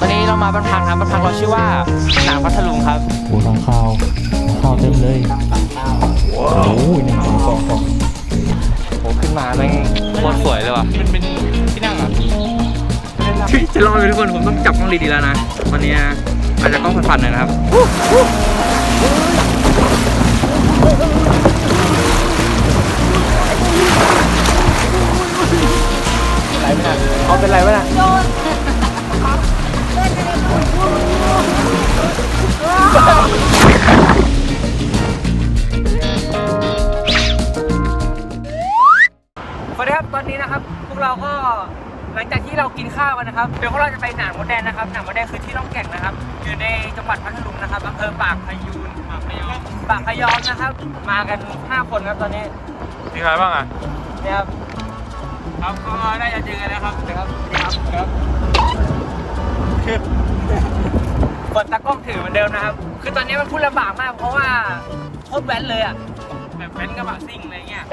ตอนนี้เรามาบรรพังครับบรรพังเราชื่อว่าหนางพัทลุงครับโอ้ทองข้าวทองข้าวเต็มเลยโอ้ยหนึ่งสองสองสองโหขึ้นมาแม่งโคตรสวยเลยว่ะเป็นเป็นที่นั่งอะจะรอเลยทุกคนผมต้องจับกล้องดีๆแล้วนะวันนี้อาจจะกล้องพันๆหน่อยนะครับไรไม่น่ะเอาเป็นไรไม่น่ะ สวัสดีครับตอนนี้นะครับ พวกเราก็หลังจากที่เรากินข้าวกันนะครับเดี๋ยวพวกเราจะไปหนางมดแดงนะครับหนางมดแดงคือที่ล่องแก่งนะครับ อยู่ในจังหวัดพัทลุงนะครับอำเภอปากพยูนปากพยอมปากพยอมนะครับ มากัน 5 คนครับตอนนี้มีใครบ้างอะเนี่ยครับครับก็ได้จะเจอกันแล้วครับนะครับครับครับ เปิดตากล้องถือเหมือนเดิมนะครับ คือตอนนี้มันพูดลำบากมาก เพราะว่าโคตรแว้นเลยอะแบบแว้นกระบะซิ่งอะไรเงี้ย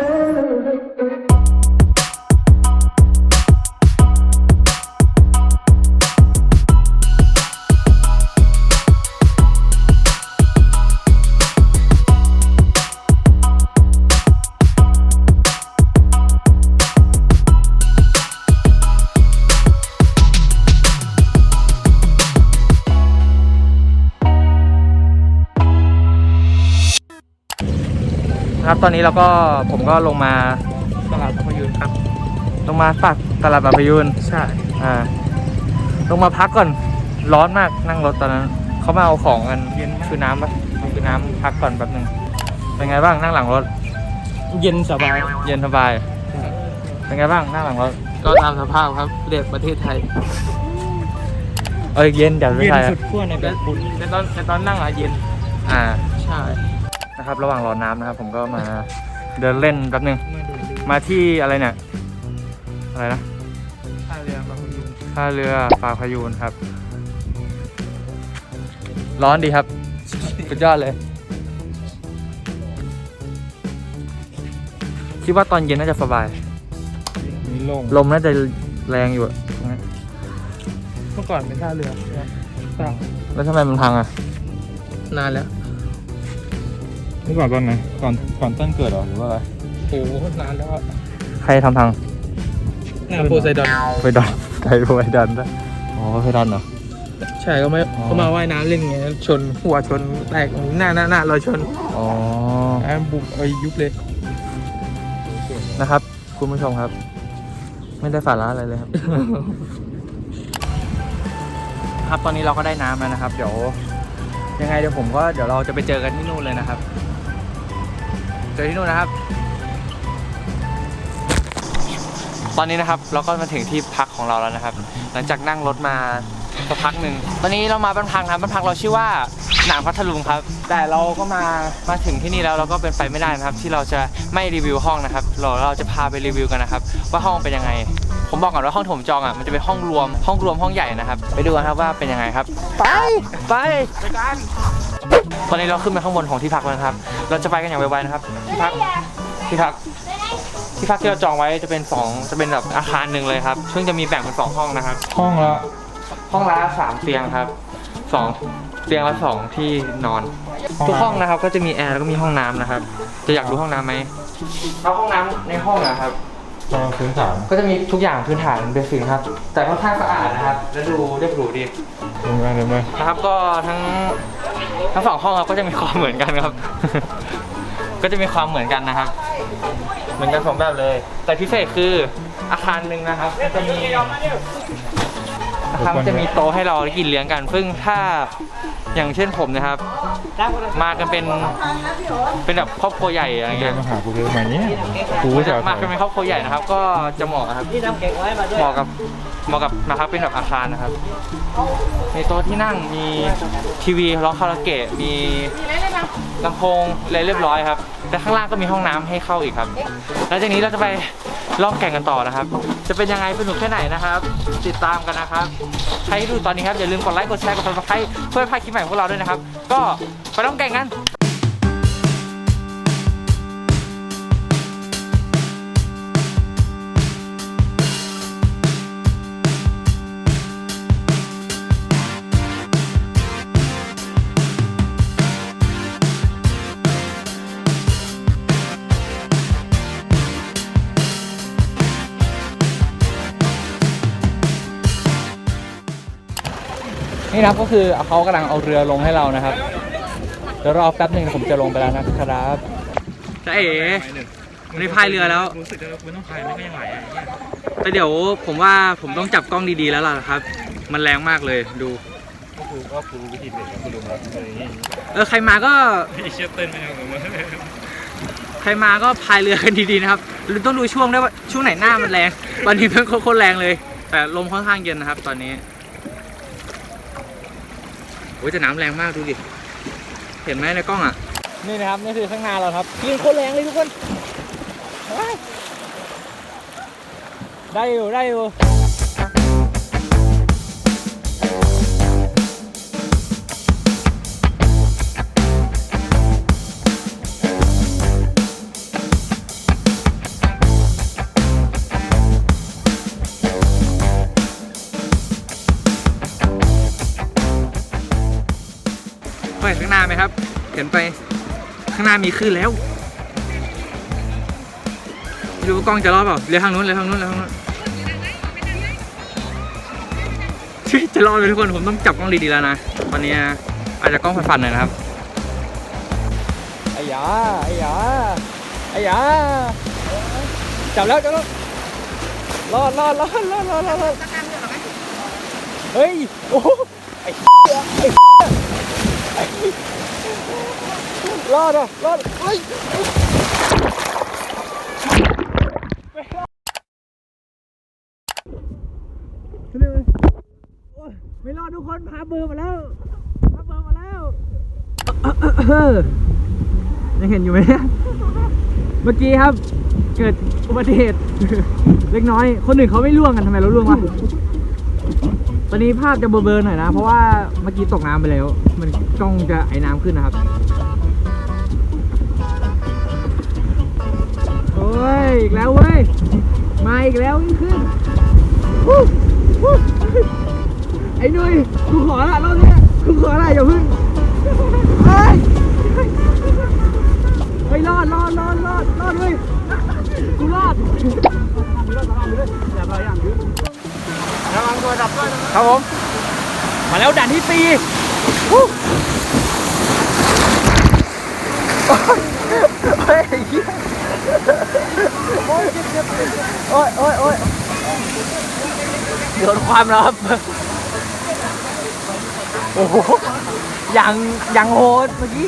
ครับตอนนี้เราก็ผมก็ลงมาตลาดพยุนครับ ลงมาปากตลาดบางพยูนใช่อ่าลงมาพักก่อนร้อนมากนั่งรถตอนนั้นเขามาเอาของกันเย็นคือน้ำปะคือน้ำพักก่อนแป๊บนึงเป็นไงบ้างนั่งหลังรถ เย็นสบาย เย็นสบาย เป็นไงบ้างนั่งหลังรถก็ตามสภาพครับเด็กประเทศไทย เอ้ยเย็นเดี๋ยวไม่เย็นใช่สุดขั้วในแบบคุณแต่ตอนแต่ตอนนั่งอะเย็น อ่า ใช่ นะครับ ระหว่างรอน้ำนะครับ ผมก็มาเดินเล่นแป๊บนึง มาดูดูมาที่อะไรเนี่ย อะไรนะท่าเรือบางพยุนท่าเรือปากพยูนครับ ร้อนดีครับ สุดยอดเลย คิดว่าตอนเย็นน่าจะสบาย มีโล่งลมน่าจะแรงอยู่อะตรงนั้นเมื่อก่อนเป็นท่าเรือใช่ไหมใช่แล้วทำไมมันพังอะ นานแล้ว เมื่อก่อนตอนไหนก่อนก่อนต้นเกิดเหรอหรือว่าอะไรโอ้โหนานแล้วอะใครทำพังหน้าโพไซดอนไปดอนไทยไปดอนด้วยอ๋อไปดอนเหรอ ใช่ก็ไม่อ๋อ เขามาว่ายน้ำเล่นไงชนหัวชนแตกหน้าหน้าหน้าเราชนอ๋อ แอมบุกไอายุบเลยนะครับ คุณผู้ชมครับ ไม่ได้สาระอะไรเลยครับ ครับตอนนี้เราก็ได้น้ำแล้วนะครับ เดี๋ยว ยังไงเดี๋ยวผมก็เดี๋ยวเราจะไปเจอกันที่นู่นเลยนะครับ เจอที่นู่นนะครับ ตอนนี้นะครับเราก็มาถึงที่พักของเราแล้วนะครับ หลังจากนั่งรถมาสักพักหนึ่งตอนนี้เรามาบ้านพังครับบ้านพังเราชื่อว่าหนางพัทลุงครับ แต่เราก็มามาถึงที่นี่แล้วเราก็เป็นไปไม่ได้นะครับ ที่เราจะไม่รีวิวห้องนะครับเราเราจะพาไปรีวิวกันนะครับ ว่าห้องเป็นยังไง ผมบอกก่อนว่าห้องโถมจองอะมันจะเป็นห้องรวมห้องรวมห้องใหญ่นะครับ ไปดูกันครับว่าเป็นยังไงครับ ไปไปไปกัน ตอนนี้เราขึ้นไปข้างบนของที่พักแล้วนะครับ เราจะไปกันอย่างไวๆนะครับที่พักที่พักที่พักที่เราจองไว้จะเป็นสองจะเป็นแบบอาคารหนึ่งเลยครับ ซึ่งจะมีแบ่งเป็นสองห้องนะครับ ห้องละห้องละสามเตียงครับสองเตียงละสองที่นอน ทุกห้องนะครับ ก็จะมีแอร์แล้วก็มีห้องน้ำนะครับ จะอยากดูห้องน้ำไหมเอาห้องน้ำในห้องนะครับ ตอนพื้นฐานก็จะมีทุกอย่างพื้นฐานเบสิกครับ แต่ค่อนข้างสะอาดนะครับ และดูเรียบหรูดีเดินไปเดินไปนะครับก็ทั้ง ทั้งสองห้องครับก็จะมีความเหมือนกันครับ ก็จะมีความเหมือนกันนะครับ เหมือนกันสองแบบเลย แต่พิเศษคืออาคารหนึ่งนะครับก็จะมีอาคารก็จะมีโต๊ะให้เรากินเลี้ยงกัน ซึ่งถ้าอย่างเช่นผมนะครับ มากันเป็นเป็นแบบครอบครัวใหญ่อะไรเดิเงี้นย มาหากูเลยมาเนี้ยกูจะมากันเป็นครอบครัวใหญ่นะครับ ก็จะเหมาะครับเหมาะกับ เหมาะกับนะครับเป็นแบบอาคารนะครับ มีโต๊ะที่นั่งมีทีวีร้องคาราโอเกะมีลำโพงอะไรเรียบร้อยครับแต่ข้างล่างก็มีห้องน้ำให้เข้าอีกครับแล้วจากนี้เราจะไปล่องแก่งกันต่อนะครับ จะเป็นยังไงสนุกแค่ไหนนะครับ ติดตามกันนะครับ ใครที่ดูตอนนี้ครับอย่าลืมกดไลค์กดแชร์กดซับสไครต์เพื่อพาคลิปใหม่ของพวกเราด้วยนะครับ ก็ไปล่องแก่งกัน ครับก็คือเขากำลังเอาเรือลงให้เรานะครับ เดี๋ยวรอแป๊บหนึ่งผมจะลงไปแล้วนะครับจะเอ๋วันนี้พายเรือแล้ว รู้สึกว่าคุณต้องพายไม่ก็ยังไหวอะแต่เดี๋ยวผมว่าผมต้องจับกล้องดีๆแล้วล่ะครับ มันแรงมากเลยดูก็คือก็คือวิธีเด็กก็คือรู้แล้วอะไรอย่างงี้เออใครมาก็ไอ้เชี่ยเต้นไม่เอาผมว่าใครมาก็พายเรือกันดีๆนะครับต้องดูช่วงด้วยว่าช่วงไหนหน้ามันแรงตอนนี้เพิ่งโคตรแรงเลย แต่ลมค่อนข้างเย็นนะครับ ตอนนี้โอ้ยแต่น้ำแรงมากดูดิ เห็นไหมในกล้องอะ นี่นะครับนี่คือข้างหน้าเราครับยิงโคตรแรงเลยทุกคน ได้อยู่ได้อยู่ มครับ เห็นไปข้างหน้ามีคลื่นแล้วไม่รู้ว่ากล้องจะรอดเปล่าเรือทางนู้นเรือทางนู้นเรือทางนู้นจะรอดเลยทุกคนผมต้องจับกล้องดีๆแล้วนะตอนนี้อาจจะกล้องฟันๆหน่อยนะครับไอ้ยาไอ้ยาไอ้ยาจับแล้วจับแล้วรอดรอดรอดรอดรอดรอดรอดเฮ้ยโอ้โหไอ้ไอ้ไอ้ รอดอะรอดเฮ้ยไม่รอดทุกคนพาเบอร์มาแล้วพาเบอร์มาแล้วยังเห็นอยู่ไหมเนี่ยเมื่อกี้ครับ เกิดอุบัติเหตุเล็กน้อย คนอื่นเขาไม่ล่วงกันทำไมเราล่วงวะ ตอนนี้ภาพจะเบลอๆหน่อยนะ เพราะว่าเมื่อกี้ตกน้ำไปแล้ว มันกล้องจะไอ้น้ำขึ้นนะครับโอ้ยอีกแล้วเว้ย มาอีกแล้วยิ่งขึ้นวู้วู้ไอ้นุ้ยกูขอละรอบนี้กูขอละอย่าพึ่งเฮ้ยเฮ้ยรอดรอดรอดรอดรอดเว้ยกูรอด ครับผม มาแล้วด่านที่สี่วู้เฮ้ยเหี้ยโอ้ยเจ็บเจ็บโอ้ยโอ้ยโอ้ยโดนความแล้วครับ โอ้โหยังยังโหดเมื่อกี้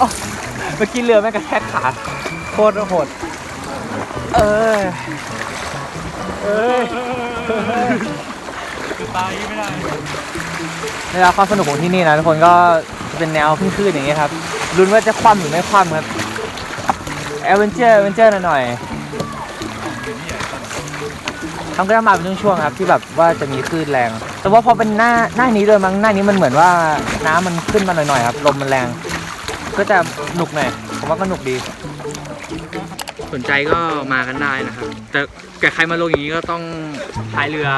อ๊ะเมื่อกี้เรือแม่งกระแทกขาโคตรโหดเออเออคือตายไม่ได้เวลาความสนุกของที่นี่นะทุกคนก็เป็นแนวขึ้นๆอย่างเงี้ยครับลุ้นว่าจะคว่ำหรือไม่คว่ำครับแอดเวนเจอร์แอดเวนเจอร์หน่อยๆทำก็จะมาเป็นช่วงๆครับ ที่แบบว่าจะมีคลื่นแรง แต่ว่าพอเป็นหน้าหน้านี้เลยมั้งหน้านี้มันเหมือนว่าน้ำมันขึ้นมาหน่อยๆครับลมมันแรง ก็จะหนุกหน่อยผมว่าก็หนุกดี สนใจก็มากันได้นะครับ แต่แต่ใครมาลงอย่างนี้ก็ต้องพายเรือ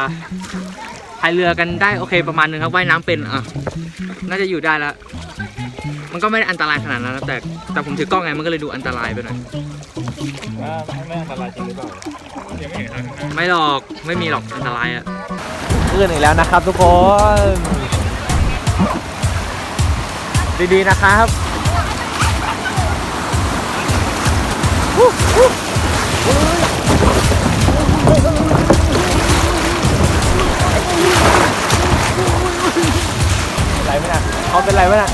พายเรือกันได้โอเคประมาณนึงครับว่ายน้ำเป็นอะน่าจะอยู่ได้แล้วมันก็ไม่ได้อันตรายขนาดนั้นนะแต่แต่ผมถือกล้องไงมันก็เลยดูอันตรายไปหน่อยว่าไม่อันตรายจริงหรือเปล่ายังไม่เห็นทางข้างหน้าไม่หรอกไม่มีหรอกอันตรายอะขึ้นอีกแล้วนะครับทุกคน ดีๆนะครับ เขาเป็นไรไหมนะ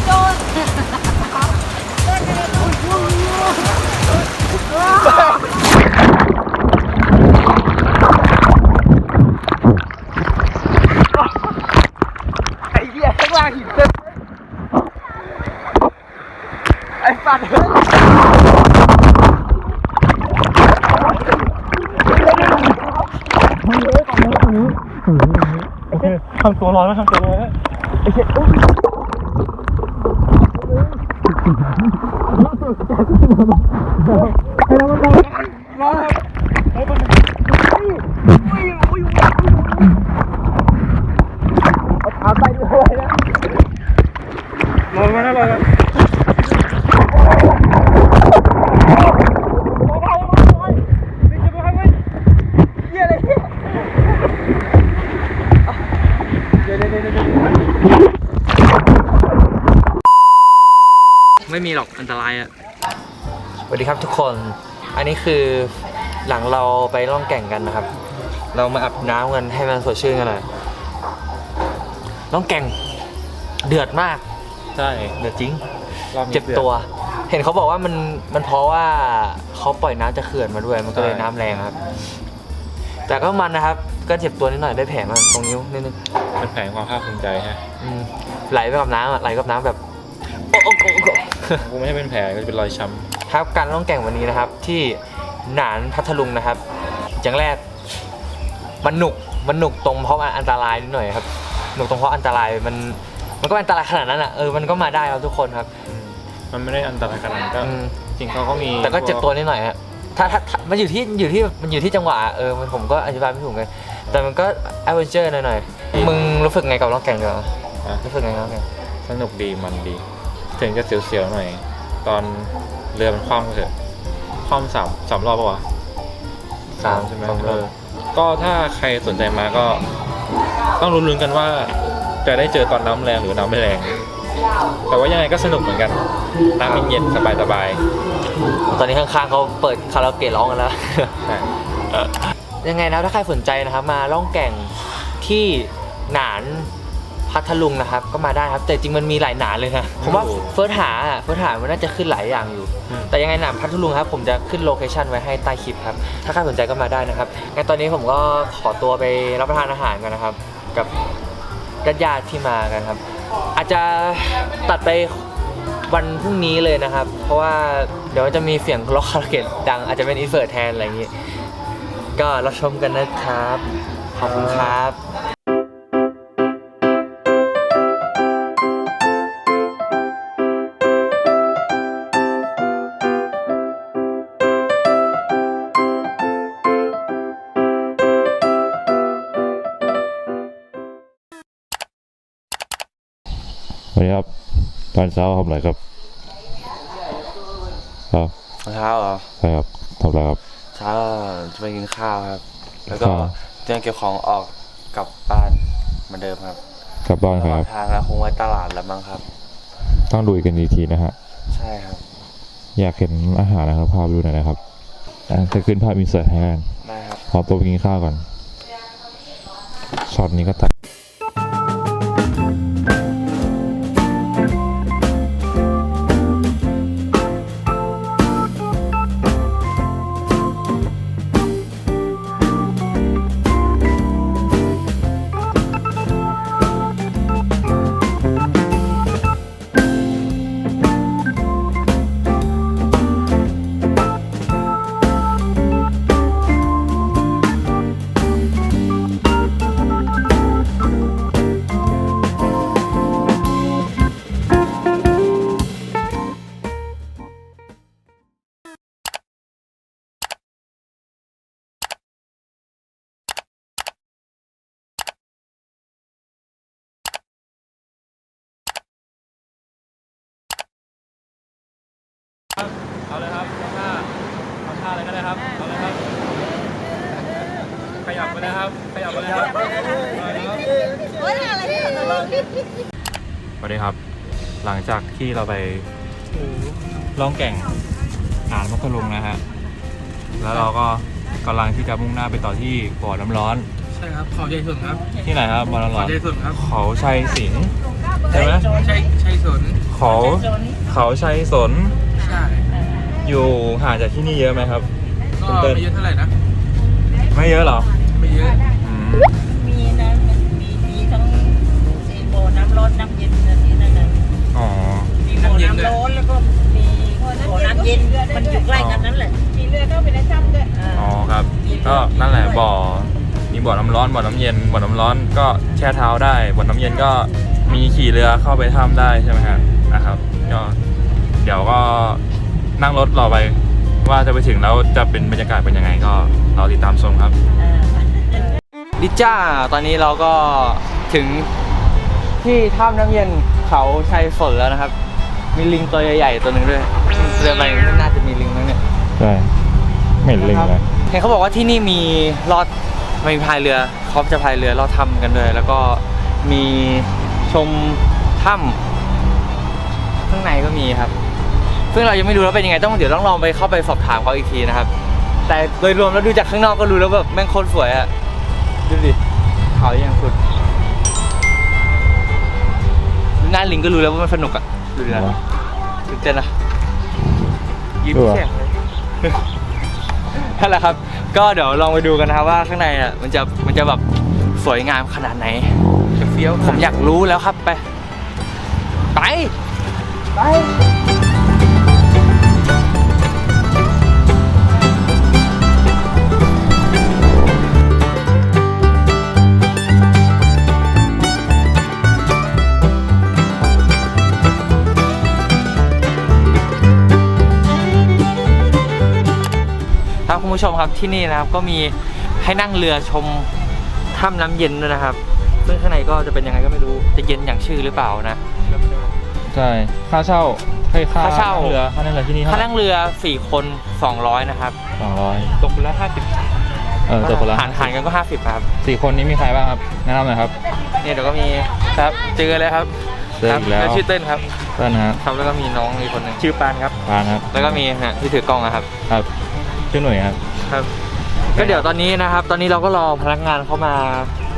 ไอ้เหี้ยข้างล่างหินเต็มไอ้สัตว์ทำตัวร้อนแล้วทำตัวร้อนแล้วเอาไปด้วยนะ ร้อนมาแล้วร้อนแล้ว เหี้ยอะไรเหี้ย มีหรอกอันตรายอะสวัสดีครับทุกคน อันนี้คือหลังเราไป ล่องแก่งกันนะครับ เรามาอาบน้ำกันให้มันสดชื่นกันหน่อยล่องแก่งเดือดมาก ใช่เดือดจริงรอบนี้เจ็บตัว เห็นเขาบอกว่ามันมันเพราะว่าเขาปล่อยน้ำจากเขื่อนมาด้วย มันก็เลยใช่น้ำแรงครับ แต่ก็มันนะครับ ก็เจ็บตัวนิดหน่อยได้แผลมาตรงนิ้วนิดนึงเป็นแผนความภาคภูมิใจฮะอืมไหลไปกับน้ำอะไหลกับน้ำแบบโอ้โอ้โอ้โอ้กูไม่ให้เป็นแผลก็จะเป็นรอยช้ครับการล่องแก่งวันนี้นะครับ ที่หนานพัทลุงนะครับ อย่างแรกมันหนุกมันหนุกตรงเพราะมันอันตรายนิดหน่อยครับ หนุกตรงเพราะอันตรายมันมันก็ไม่อันตรายขนาดนั้นอะเออมันก็มาได้ครับทุกคนครับำมันไม่ได้อันตรายขนาดนั้นก็อืม จริงเขาก็มีแต่ก็เจ็บตัวนิดหน่อยฮะถ้าถ้าถ้ามันอยู่ที่อยู่ที่มันอยู่ที่จังหวะอะเออมันผมก็อธิบายไม่ถูกกันแต่มันก็แอดเวนเจอร์หน่อยๆมึงรู้สึกไงกับล่องแก่งเหรออะรู้สึกไงกับล่องแก่งสนุกดีมันดี ถึงจะเสียวๆหน่อย ตอนเรือมันคว่ำก็เถอะคว่ำสามสามรอบปะวะ สามใช่ไหมสองเอโลอก็ถ้าใครสนใจมาก็ ต้องลุ้นๆกันว่า จะได้เจอตอนน้ำแรงหรือน้ำไม่แรง แต่ว่ายังไงก็สนุกเหมือนกัน น้ำเย็นๆสบายตอนนี้ข้างๆเขาเปิดคาราโอเกะร้องกันแล้ว ๆใช่ยังไงนะถ้าใครสนใจนะครับมาล่องแก่งที่หนาน พัทลุงนะครับ ก็มาได้ครับ แต่จริงมันมีหลายหนานเลยนะผมว่าเฟิร์สหาอะเฟิร์สหามันน่าจะขึ้นหลายอย่างอยู่อืมแต่ยังไงหนานพัทลุงครับ ผมจะขึ้นโลเคชันไว้ให้ใต้คลิปครับ ถ้าใครสนใจก็มาได้นะครับงั้นตอนนี้ผมก็ขอตัวไปรับประทานอาหารกันนะครับ กับญาติๆที่มากันครับ อาจจะตัดไปวันพรุ่งนี้เลยนะครับ เพราะว่าเดี๋ยวจะมีเสียงล็อกคาราโอเกะดังอาจจะเป็นอินเสิร์ตแทนอะไรอย่างนี้ ก็รับชมกันนะครับ ขอบคุณครับ ตอนเช้าทำอะไรครับ ครับเช้าเหรอใช่ครับทำอะไรครับ เช้าจะไปกินข้าวครับ แล้วก็ข้าวเตรียมเก็บของออกกลับบ้านเหมือนเดิมครับกลับบ้านระคหว่ารังบทางแล้วคงไว้ตลาดแล้วมั้งครับ ต้องดูอีกกันอีกทีนะฮะ ใช่ครับ อยากเห็นอาหารนะครับภาพดูหน่อยนะครับอะจะขึ้นภาพอินเสิร์ตให้กันได้ครับ ขอตัวไปกินข้าวก่อนช็อตนี้ก็ตัด ขยับไปเลยครับขยับไปเลยครับสวัสดีครับ หลังจากที่เราไปล่องแก่งอ่านพัทลุงนะฮะ แล้วเราก็กำลังที่จะมุ่งหน้าไปต่อที่บ่อน้ำร้อน ใช่ครับเขาใจสนครับ ที่ไหนครับบ่อน้ำร้เขาอนใจสนครับเขาชัยสิงห์ใช่ไหมใช่ใช่สนเขาเขาชัยสนใช่อยู่ห่างจากที่นี่เยอะไหมครับ ก็คุณเติ้ลไม่เยอะเท่าไหร่นะ ไม่เยอะหรอ ไม่เยอะอืมมีนะมันมีมีทั้งซีโบน้ำร้อนน้ำเย็นนะที่นั่นน่ะอ๋อ มีโบน้ำร้อนแล้วก็มีโบน้ำเย็นมันอยู่ใกล้กันนั่นแหละมีเรือเข้าไปในถ้ำด้วยอ๋อครับ ก็นั่นแหละบ่อ มีบ่อน้ำร้อนบ่อน้ำเย็นบ่อน้ำร้อนก็แช่เท้าได้บ่อน้ำเย็นก็มีขี่เรือเข้าไปถ้ำได้ใช่ไหมครับนะครับก็เดี๋ยวก็นั่งรถรอไป ว่าจะไปถึงแล้วจะเป็นบรรยากาศเป็นยังไงก็รอติดตามชมครับ ดิจ้า ตอนนี้เราก็ถึงที่ถ้ำน้ำเย็นเขาชัยฝนแล้วนะครับ มีลิงตัวใหญ่ๆตัวหนึ่งด้วยเรือไปน่าจะมีลิงมั้งเนี่ยใช่ไม่เห็นลิงเลยเห็นเขาบอกว่าที่นี่มีลอดมีพายเรือเขาจะพายเรือลอดถ้ำกันด้วย แล้วก็มีชมถ้ำข้างในก็มีครับ ซึ่งเรายังไม่รู้ว่าเป็นยังไงต้องเดี๋ยวต้องลองไปเข้าไปสอบถามเขาอีกทีนะครับ แต่โดยรวมแล้วดูจากข้างนอกก็รู้แล้วแบบแม่งโคตรสวยอะ ดูดิเขายังสุดหน้าลิงก็รู้แล้วว่ามันสนุกอะดูดินะตื่นเต้นนะยิ้มแฉ่งเลยนั่นแหละครับ ก็เดี๋ยวลองไปดูกันนะครับว่าข้างในอะมันจะมันจะแบบสวยงามขนาดไหนเฟี้ยวผมอยากรู้แล้วครับไป ไป ไป ครับคุณผู้ชมครับที่นี่นะครับก็มีให้นั่งเรือชมถ้ำน้ำเย็นด้วยนะครับ ซึ่งข้างในก็จะเป็นยังไงก็ไม่รู้จะเย็นอย่างชื่อหรือเปล่านะใช่ค่าเช่าให้ค่าค่าเช่านั่งเรือค่านั่งเรือที่นี่ถ้านั่งเรือ4คน200นะครับสองร้อยตกคนละ50เออตกคนละหารหารกันก็50ครับสี่คนนี้มีใครบ้างครับแนะนำหน่อยครับเนี่ยเดี๋ยวก็มีครับเจอเลยครับเจออีกแล้วครับชื่อเต้นครับเต้นนะฮะครับแล้วก็มีน้องอีกคนหนึงชื่อปานครับปานครับแล้วก็มีฮะที่ถือกล้องอะครับครับ ชื่อหน่วยครับ ครับ ก็เดี๋ยวตอนนี้นะครับ ตอนนี้เราก็รอพนักงานเข้ามา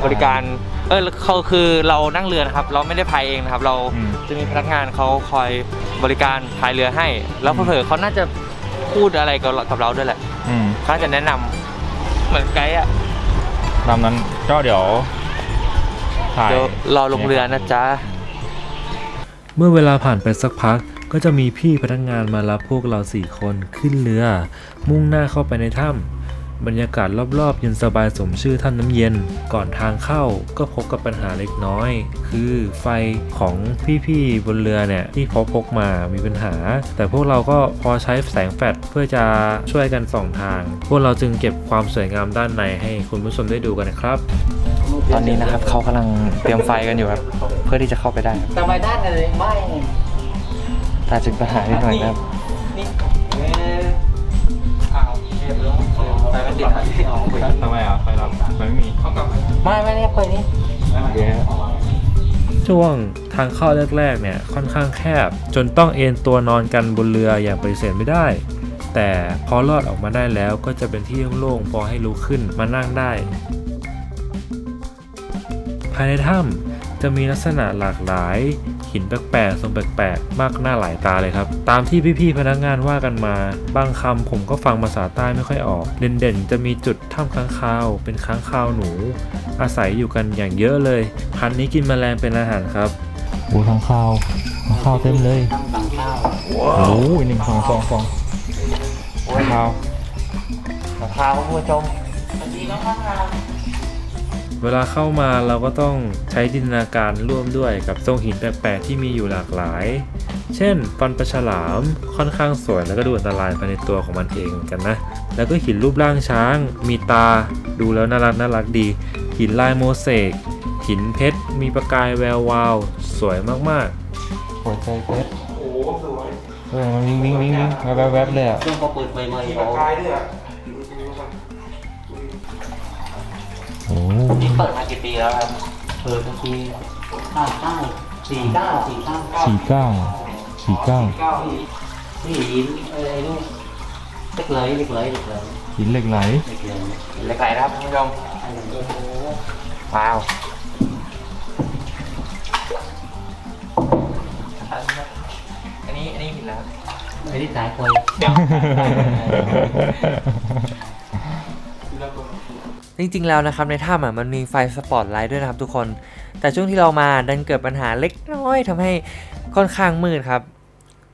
บริการ เออเขาคือเรานั่งเรือนะครับ เราไม่ได้พายเองนะครับ เราอืม จะมีพนักงานเขาคอยบริการพายเรือให้ แล้วเผลอๆเขาน่าจะพูดอะไรกับเรากับเราด้วยแหละอืมเขาน่าจะแนะนำเหมือนไกด์อะตามนั้นก็เดี๋ยวถ่าย เดี๋ยวรอลงเรือนะจ๊ะ เมื่อเวลาผ่านไปสักพักก็จะมีพี่พนักงานมารับพวกเราสี่คนขึ้นเรือ มุ่งหน้าเข้าไปในถ้ำบรรยากาศรอบๆเย็นสบายสมชื่อถ้ำน้ำเย็น ก่อนทางเข้าก็พบกับปัญหาเล็กน้อย คือไฟของพี่ๆบนเรือเนี่ยที่เขาพกมามีปัญหา แต่พวกเราก็พอใช้แสงแฟลชเพื่อจะช่วยกันส่องทาง พวกเราจึงเก็บความสวยงามด้านในให้คุณผู้ชมได้ดูกันนะครับตอนนี้นะครับเขากำลังเตรียมไฟกันอยู่ครับเพื่อที่จะเข้าไปได้ครับแต่ไม่ได้เลยไม่แต่จึงปัญหานิดหน่อยนะครับ ไฟมันติดครับทำไมอะไฟรับไฟไม่มีไม่ไม่ได้เปิดนี่ช่วงทางเข้าแรกๆเนี่ยค่อนข้างแคบ จนต้องเอนตัวนอนกันบนเรืออย่างปฏิเสธไม่ได้ แต่พอรอดออกมาได้แล้วก็จะเป็นที่โล่งๆพอให้ลุกขึ้นมานั่งได้ ภายในถ้ำจะมีลักษณะหลากหลาย หินแปลกๆทรงแปลกๆ มากหน้าหลายตาเลยครับ ตามที่พี่ๆพนักงานว่ากันมา บางคำผมก็ฟังภาษาใต้ไม่ค่อยออก เด่นๆ จะมีจุดถ้ำค้างคาว เป็นค้างคาวหนู อาศัยอยู่กันอย่างเยอะเลยพันธุ์นี้กินแมลงเป็นอาหารครับโอ้ทางข้าวทางข้าวเต็มเลยโอ้ยหนึ่งสองสองสองข้าวพาคุณผู้ชม เวลาเข้ามาเราก็ต้องใช้จินตนาการร่วมด้วยกับทรงหินแปลกๆที่มีอยู่หลากหลาย เช่น ฟันปลาฉลามค่อนข้างสวยแล้วก็ดูอันตรายภายในตัวของมันเองเหมือนกันนะ แล้วก็หินรูปร่างช้าง มีตา ดูแล้วน่ารักน่ารักดี หินลายโมเสก หินเพชร มีประกายแวววาว สวยมากๆ หัวใจเพชรโอ้สวยเออมันวิ่งวิ่งวิ่งวิ่งแวบแวบเลยอะต้องพอเปิดใหม่ๆโอ้โนี่เปิดมากี่ปีแล้วครับเปิดทันทีห้าเก้าสี่เก้าสี่เก้าสี่เก้าสี่เก้านี่หินเอ้ยลูกเล็กเลยเล็กเลยเล็กเลยหินเหล็กไหลเล็กเลยเหล็กไหลนะครับคุณผู้ชมว้าวอันนี้อันนี้หินแล้วไม่ได้สายคอย จริงๆแล้วนะครับในถ้ำมันมีไฟสปอตไลท์ด้วยนะครับทุกคน แต่ช่วงที่เรามาดันเกิดปัญหาเล็กน้อยทำให้ค่อนข้างมืดครับ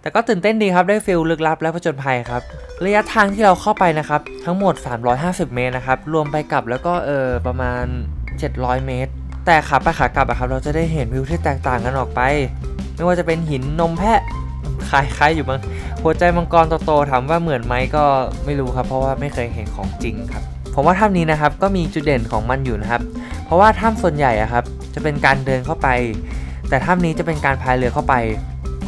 แต่ก็ตื่นเต้นดีครับได้ฟิลลึกลับและผจญภัยครับ ระยะทางที่เราเข้าไปนะครับทั้งหมด 350 เมตรนะครับรวมไปกลับแล้วก็เออประมาณ 700 เมตร แต่ขาไปขากลับอะครับเราจะได้เห็นวิวที่แตกต่างกันออกไป ไม่ว่าจะเป็นหินนมแพะคล้ายๆอยู่มั้งหัวใจมังกรโตๆถามว่าเหมือนไหมก็ไม่รู้ครับ เพราะว่าไม่เคยเห็นของจริงครับ ผมว่าถ้ำนี้นะครับก็มีจุดเด่นของมันอยู่นะครับ เพราะว่าถ้ำส่วนใหญ่อะครับจะเป็นการเดินเข้าไป แต่ถ้ำนี้จะเป็นการพายเรือเข้าไป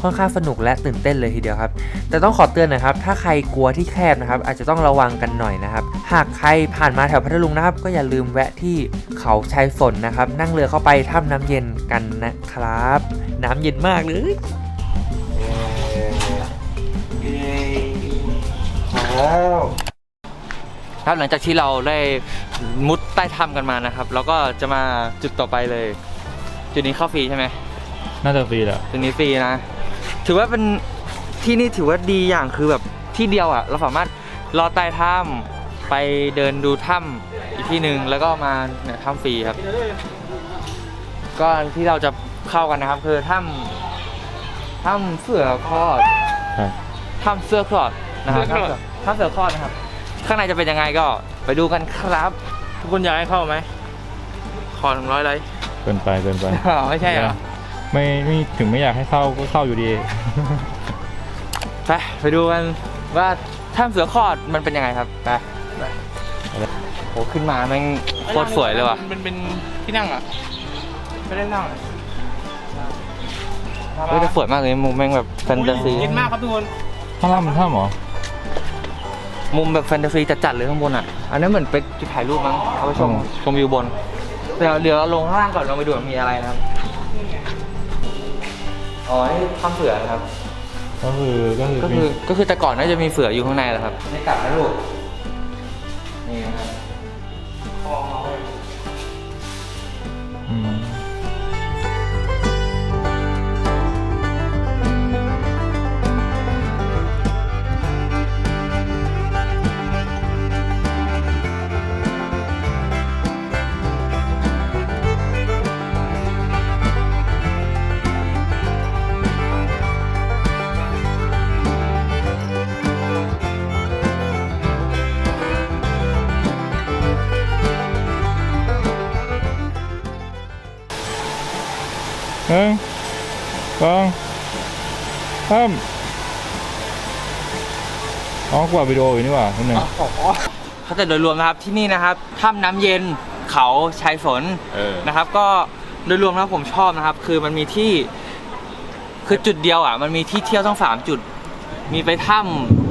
ค่อนข้างสนุกและตื่นเต้นเลยทีเดียวครับ แต่ต้องขอเตือนหนะครับ ถ้าใครกลัวที่แคบนะครับ อาจจะต้องระวังกันหน่อยนะครับ หากใครผ่านมาแถวพัทลุงนะครับ ก็อย่าลืมแวะที่เขาชายฝนนะครับ นั่งเรือเข้าไปถ้ำน้ำเย็นกันนะครับ น้ำเย็นมากเลยแล้ว ครับหลังจากที่เราได้มุดใต้ถ้ำกันมานะครับ แล้วก็จะมาจุดต่อไปเลย จุดนี้เข้าฟรีใช่ไหมน่าจะฟรีแหละจุดนี้ฟรีนะ ถือว่าเป็นที่นี่ถือว่าดีอย่างคือแบบที่เดียวอะ เราสามารถลอดใต้ถ้ำไปเดินดูถ้ำอีกที่หนึ่งแล้วก็มาเนี่ยถ้ำฟรีครับ ก็ที่เราจะเข้ากันนะครับ คือถ้ำถ้ำเสือคลอดครับถ้ำเสือคลอดนะครับเสือคลอดถ้ำเสือคลอดนะครับ ข้างในจะเป็นยังไงก็ไปดูกันครับ ทุกคนอยากให้เข้าไหมขอถึงร้อยเลยเกินไปเกินไปไม่ใช่เหรอไม่ไม่ถึงไม่อยากให้เข้าก็เข้าอยู่ดีไปไปดูกันว่าถ้ำเสือคลอดมันเป็นยังไงครับไปโหขึ้นมาแม่งโคตรสวยเลยว่ะมันเป็นที่นั่งอะไม่ได้นั่งอะเฮ้ยแต่สวยมากเลยมุมแม่งแบบแฟนตาซีเย็นมากครับทุกคนข้างล่างมันถ้ำเหรอ มุมแบบแฟนตาซีจัดๆเลยข้างบนอะ อันนั้นเหมือนเป็นจุดถ่ายรูปมั้งเอาไปชมอืมชมวิวบน เดี๋ยวเดี๋ยวเราลงข้างล่างก่อนลงไปดูว่ามีอะไรนะครับ อ๋อ นี่ถ้ำเสือนะครับ ก็คือก็คือก็มีคือก็คือแต่ก่อนน่าจะมีเสืออยู่ข้างในแหละครับไม่กลับนะลูก นี่นะครับ หนึ่งสองสามอ๋อกว่าวิดีโออยู่นี่หว่าคนหนึ่งเขาแต่โดยรวมนะครับที่นี่นะครับถ้ำน้ำเย็นเขาชายฝนเออนะครับ ก็โดยรวมแล้วผมชอบนะครับ คือมันมีที่คือจุดเดียวอะ มันมีที่เที่ยวทั้งสามจุด มีไปถ้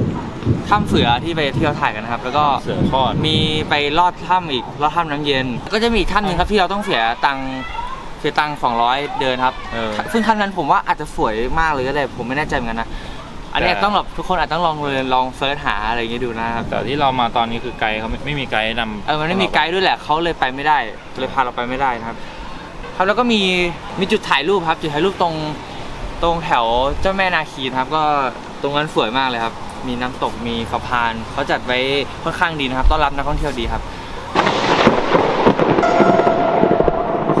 ำถ้ำเสือที่ไปเที่ยวถ่ายกันนะครับ แล้วก็เสือคลอดมีไปลอดถ้ำอีกลอดถ้ำน้ำเย็น ก็จะมีอีกถ้ำหนึ่งครับที่เราต้องเสียตังค์ เสียตังค์สองร้อยเดินครับเออ ซึ่งถ้ำนั้นผมว่าอาจจะสวยมากเลยก็ได้ผมไม่แน่ใจเหมือนกันนะ อันเนี้ยแต่ต้องแบบทุกคนอาจต้องลองเลยลองเซิร์ชหาอะไรอย่างเงี้ยดูนะครับ แต่ที่เรามาตอนนี้คือไกด์เขาไม่ไม่มีไกด์นำเออมันไม่มีไกด์ด้วยแหละเขาเลยไปไม่ได้ เลยพาเราไปไม่ได้นะครับ ครับแล้วก็มีมีจุดถ่ายรูปครับ จุดถ่ายรูปตรงตรงแถวเจ้าแม่นาคีนะครับ ก็ตรงนั้นสวยมากเลยครับ มีน้ำตกมีสะพานเขาจัดไว้ค่อนข้างดีนะครับ ต้อนรับนักท่องเที่ยวดีครับ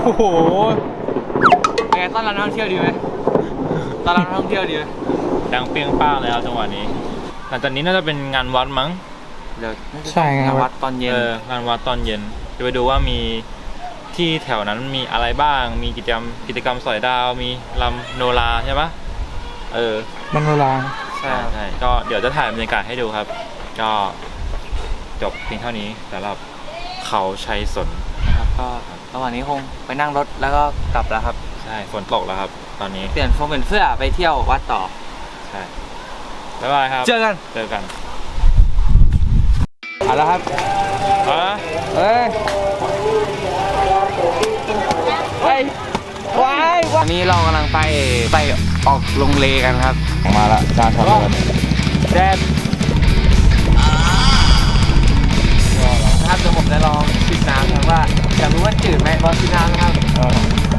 โอ้โหเป็นไงต้อนรับนักท่องเที่ยวดีไหมต้อนรับนักท่องเที่ยวดีไหมดังเปรี้ยงป้างเลยครับจังหวะนี้หลังจากนี้น่าจะเป็นงานวัดมั้งเดี๋ยวน่าจะใช่ไงงานวัดตอนเย็น เอองานวัดตอนเย็นจะไปดูว่ามีที่แถวนั้นมีอะไรบ้าง มีกิจกรรมกิจกรรมสอยดาว มีลำโนราใช่ปะเออมันโบราณใช่ใช่ก็เดี๋ยวจะถ่ายบรรยากาศให้ดูครับ ก็จบเพียงเท่านี้สำหรับเขาชัยสนนะครับก็ ระหว่างนี้คงไปนั่งรถแล้วก็กลับแล้วครับ ใช่ฝนตกแล้วครับ ตอนนี้เปลี่ยนฟงเปลี่ยนเสื้อไปเที่ยววัดต่อ ใช่บ๊ายบายครับ เจอกันเจอกันเอาละครับอะเอ้ยไปวายวันนี้เรากำลังไปไปออกลงเลกันครับ มาละจ้าทำอะไรแดดครับเดี๋ยวผมจะลองชิมน้ำครับว่า อยารู้ว่าจืดไหมบอสซีน้ำนะครับ